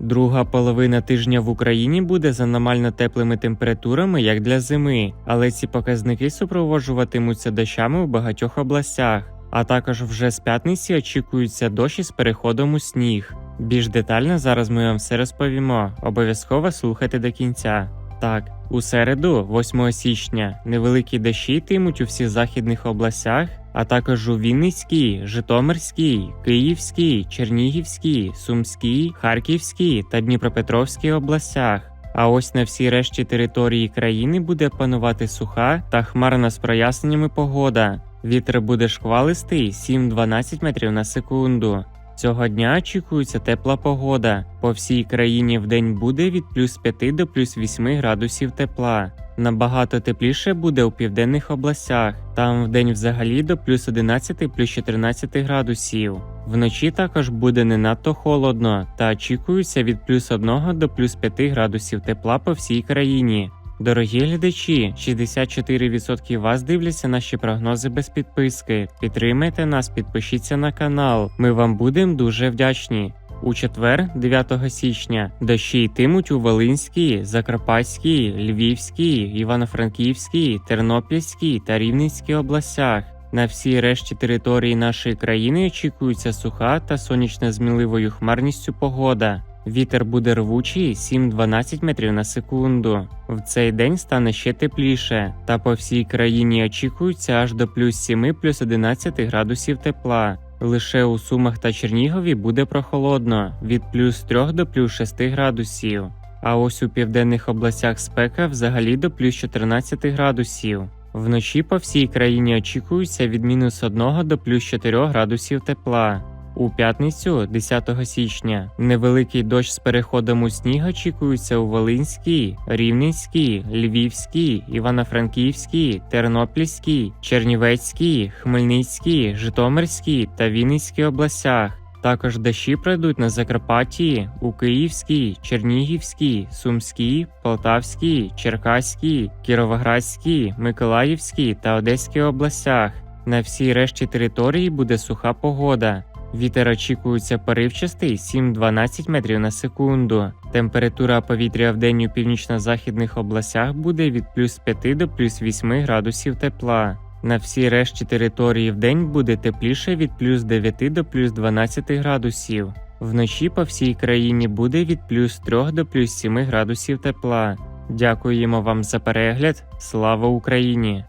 Друга половина тижня в Україні буде з аномально теплими температурами, як для зими, але ці показники супроводжуватимуться дощами у багатьох областях. А також вже з п'ятниці очікуються дощі з переходом у сніг. Більш детально зараз ми вам все розповімо. Обов'язково слухайте до кінця. Так, у середу, 8 січня, невеликі дощі йтимуть у всіх західних областях, а також у Вінницькій, Житомирській, Київській, Чернігівській, Сумській, Харківській та Дніпропетровській областях. А ось на всій решті території країни буде панувати суха та хмарна з проясненнями погода. Вітер буде шквалистий 7-12 метрів на секунду. Цього дня очікується тепла погода. По всій країні в день буде від плюс 5 до плюс 8 градусів тепла. Набагато тепліше буде у південних областях. Там в день взагалі до плюс 11 плюс 14 градусів. Вночі також буде не надто холодно та очікується від плюс 1 до плюс 5 градусів тепла по всій країні. Дорогі глядачі, 64% вас дивляться наші прогнози без підписки. Підтримайте нас, підпишіться на канал. Ми вам будемо дуже вдячні. У четвер, 9 січня, дощі йтимуть у Волинській, Закарпатській, Львівській, Івано-Франківській, Тернопільській та Рівненській областях. На всій решті території нашої країни очікується суха та сонячна з мінливою хмарністю погода. Вітер буде рвучий 7-12 метрів на секунду. В цей день стане ще тепліше, та по всій країні очікується аж до плюс 7 плюс 11 градусів тепла. Лише у Сумах та Чернігові буде прохолодно від плюс 3 до плюс 6 градусів. А ось у південних областях спека взагалі до плюс 14 градусів. Вночі по всій країні очікується від мінус 1 до плюс 4 градусів тепла. У п'ятницю, 10 січня, невеликий дощ з переходом у сніг очікується у Волинській, Рівненській, Львівській, Івано-Франківській, Тернопільській, Чернівецькій, Хмельницькій, Житомирській та Вінницькій областях. Також дощі пройдуть на Закарпатті, у Київській, Чернігівській, Сумській, Полтавській, Черкаській, Кіровоградській, Миколаївській та Одеській областях. На всій решті території буде суха погода. Вітер очікується поривчастий 7-12 метрів на секунду. Температура повітря в день у північно-західних областях буде від плюс 5 до плюс 8 градусів тепла. На всій решті території в день буде тепліше від плюс 9 до плюс 12 градусів. Вночі по всій країні буде від плюс 3 до плюс 7 градусів тепла. Дякуємо вам за перегляд. Слава Україні!